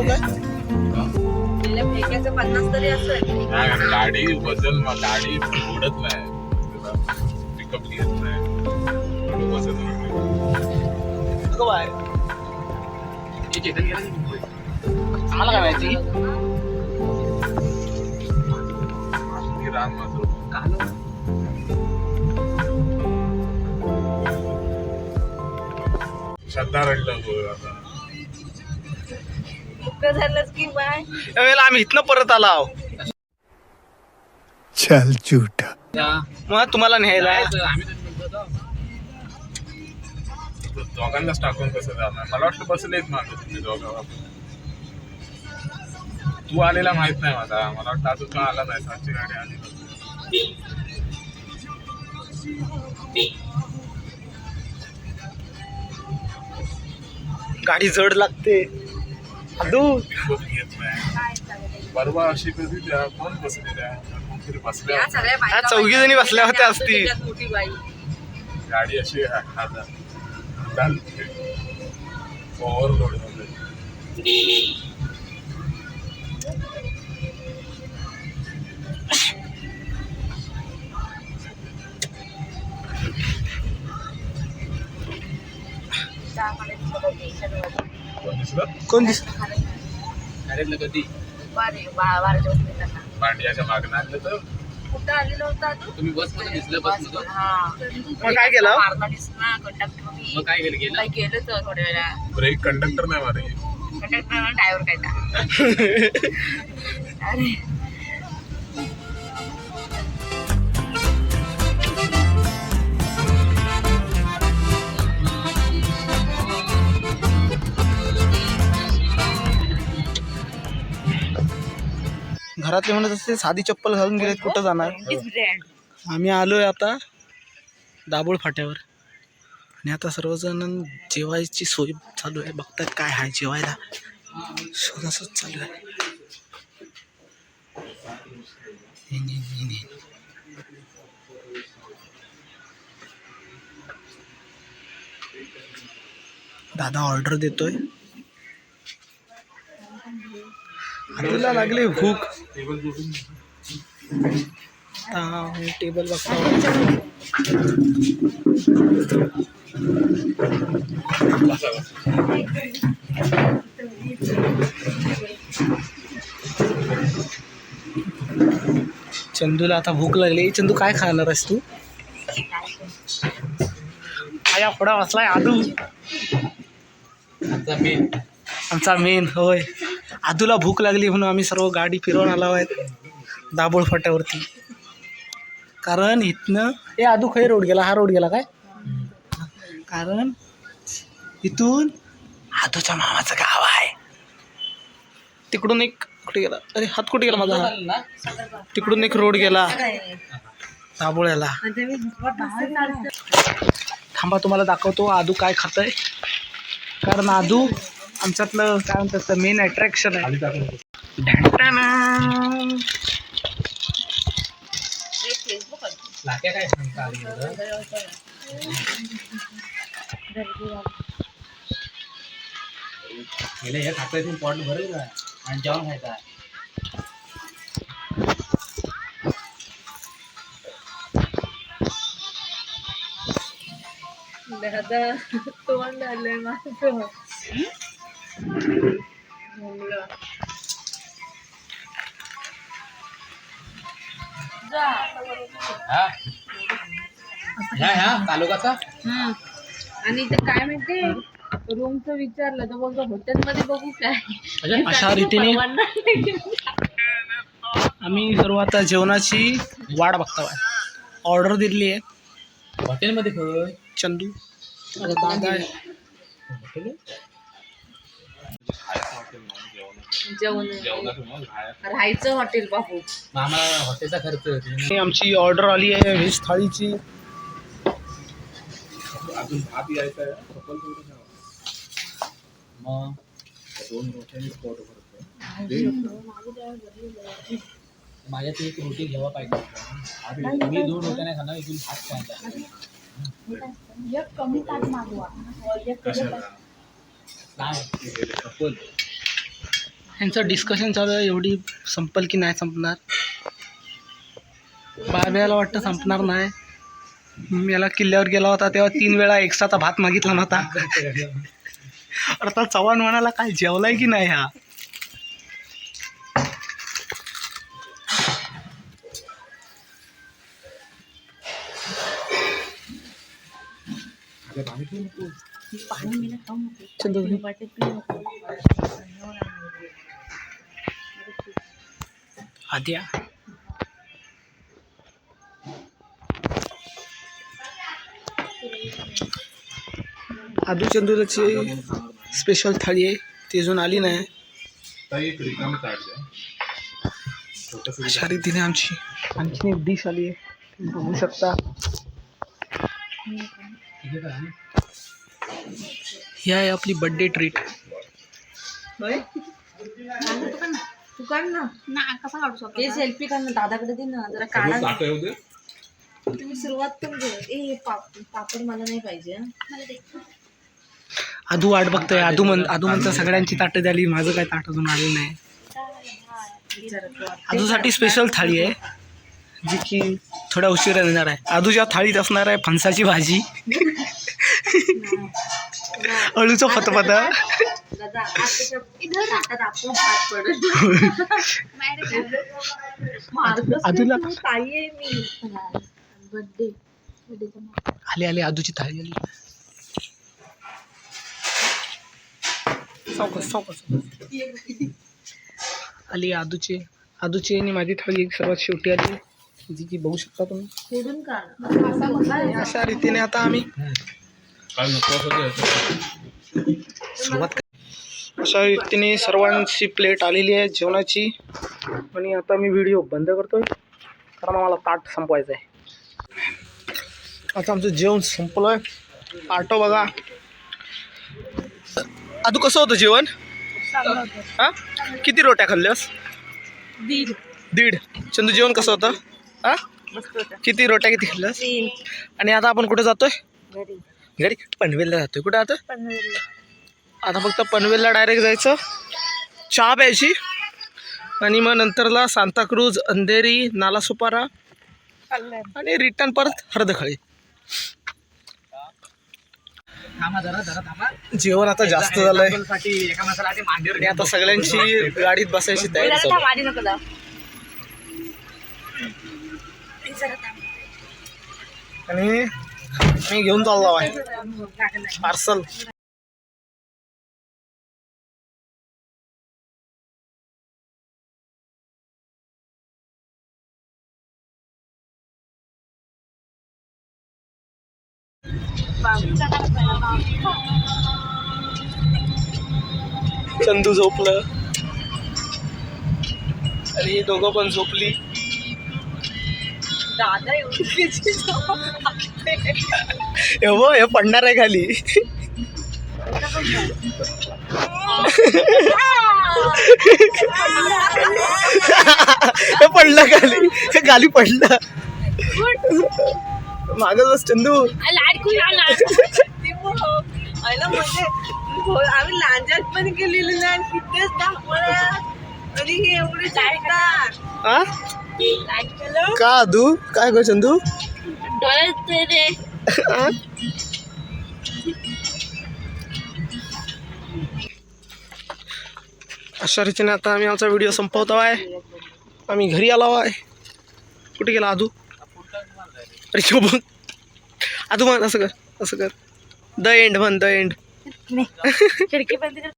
गेल्या फेक्याचं पन्नास तरी गाडी वजन मग गाडी उडत नाही. पिकअप घेत नाही. आम्हाला काय माहिती? रान माझं श्रद्धा रडलं आता. दुःख झालंच की बाय त्यावेळेला आम्ही इथनं परत आलो आहो. चल झूठा. मग तुम्हाला न्यायला. दोघांनाच टाकून कसं जाणार? मला वाटलं बसलेच माझं तुम्ही दोघं. तू आलेला माहीत नाही मला. मला वाटतं अजून का आला नाही सातची गाडी आली. गाडी जड लागते. परवा अशी कधी त्या कोण बसलेल्या कोणतरी बसल्या चौघी जणी बसल्या होत्या असती. त्याच्यात मोठी बाई गाडी अशी ओव्हरलोडमध्ये कोण दिस वारे वा- वारच्या? पांड्याच्या मागणं आणलं तर? कुठं आलेलं होता तू तुम्ही बसमध्ये दिसलं बस हा. मग काय केलं? मारला दिसला कंडक्टर मग काय केलं गेलं? काही गेलं तर थोड्या वेळा. ब्रेक कंडक्टर नाही मारे कंडक्टर ड्रायव्हर काय. अरे. घरातले म्हणत असते साधी चप्पल घालून गेलेत कुठं जाणार? आम्ही आलोय आता दाबोळ फाट्यावर. आणि आता सर्वजण जेवायची सोय चालू आहे. बघतात काय आहे जेवायला. शोधाशोध चालू आहे. हे, हे, हे, हे. दादा ऑर्डर देतोय. तुला लागली भूक. टेबल चंदूला आता भूक लागली. चंदू काय खाणार आहेस तू? आया पुढा वाचलाय आदू आमचा मेन आमचा मेन होय. आदूला भूक लागली म्हणून आम्ही सर्व गाडी फिरवून आलो आहेत दाबोळ फाट्यावरती. कारण इथनं ए आदू खै रोड गेला. हा रोड गेला काय? कारण इथून आदूच्या मामाचं गाव आहे. तिकडून एक कुठे गेला? अरे हात कुठे गेला माझा? हात? तिकडून एक रोड गेला. दाबोळ्याला थांबा तुम्हाला दाखवतो आदू काय खातंय. कारण आदू आमच्यातलं काय म्हणतात मेन अट्रॅक्शन आहे. हे तुम्ही पॉट भरेल का आणि जेवण खायचा. दादा तोंड आलंय माझं. हा? तालुकाचा. आणि इथं काय माहितीये? रूमचं विचारलं तर बोलतो हॉटेलमध्ये बघू काय? अशा रीतीने. आम्ही सर्व आता जेवणाची वाट बघतो आहे ऑर्डर दिली आहे. हॉटेलमध्ये चंदू. दादा आहे जेवण राहायचं हॉटेल बापू. आम्हाला हॉटेलचा खर्च. आमची ऑर्डर आली आहे व्हेज थाळीची. अजून भात यायचा. मग दोन रोट्यांनी. माझ्या ती एक रोटी घ्यावा पाहिजे होता. मी दोन रोट्या नाही खाणार इथून भात खायचा. कशाला? नाही यांचं डिस्कशन चालू आहे एवढी संपल की नाही संपणार? बाब्याला वाटतं संपणार नाही. मी याला किल्ल्यावर गेला होता तेव्हा तीन वेळा एक्स्ट्राचा भात मागितला नव्हता. आता चव्हाण म्हणाला काय जेवलाय की नाही हा? चंदू आद्या। आदू चंदूराची स्पेशल थाळी आहे ती अजून आली नाही ताई एक रिकामी ताट द्या छोटंसं अशा रीतीने आमची। आणखीन एक डिश आली आहे तुम्ही बघू शकता ही आहे आपली बर्थडे ट्रीट तू काढ ना. ना कसा काढू शकतो. ते सेल्फी काढ ना दादाकडे दे ना जरा काढा ताटं येऊ दे. तुम्ही सुरुवात पण घे ए पाप- पापड मला नाही पाहिजे. आदू वाट बघतोय आदू म्हण आदू म्हणतं सगळ्यांची ताटं झाली माझं काय ताट अजून आलेलं नाही. आदूसाठी स्पेशल थाळी आहे जी की थोड्या उशिरा येणार आहे. आदूच्या थाळीत असणार आहे फणसाची भाजी. अळूचं फतफता दादा आताच्या ताटात आपण हात पडत. मारतोस का आदूला- तू? ताई आहे मी. बर्थडे आली आली आदूची थाळी आली. सावकाश सावकाश आली आदूची. आदूची आणि माझी थाळी एक सर्वात शेवटी आली. जी की बघू शकता तुम्ही. अशा रीतीने आता आम्ही सुरुवात अशा रीतीने सर्वांची प्लेट आलेली आहे जेवणाची. आणि आता मी व्हिडिओ बंद करतोय. कारण आम्हाला ताट संपवायचं आहे. आता आमचं जेवण संपलं आहे आटो बघा. आदू कसं होतं जेवण? हा? किती रोट्या खाल्ल्यास? दीड. दीड. चंदू जेवण कसं होतं? हा? किती रोट्या किती खाल्ल्यास? आणि आता आपण कुठे जातोय? घरी घरी पनवेलला जातोय. कुठं आता? आता फक्त पनवेलला डायरेक्ट जायचं. चहा प्यायची. आणि मग नंतरला सांताक्रूज अंधेरी नालासोपारा आणि रिटर्न परत हरदखळी. थांबा जरा जरा थांबा. जेवण आता जास्त झालंय. आणि आता सगळ्यांची गाडीत बसायची तयारी आणि मी घेऊन चाललो आहे पार्सल. चंदू झोपलं. आणि दोघं पण झोपली. दादा एवढी हे हे पडणार आहे खाली. हे पडलं खाली. हे खाली पडलं. मागच बस चंदू. म्हणजे आम्ही लांजात पण गेलेलो नाही तिथेच दाखवला आणि हे एवढे हा का तू? काय रे. हा? अशा रीतीने आता आम्ही आमचा व्हिडिओ संपवतो आहे. आम्ही घरी आलो आहे. कुठे गेला आदू? अरे बघ. आदू म्हण असं कर असं कर. द एंड म्हण द एंड खिडकी बंद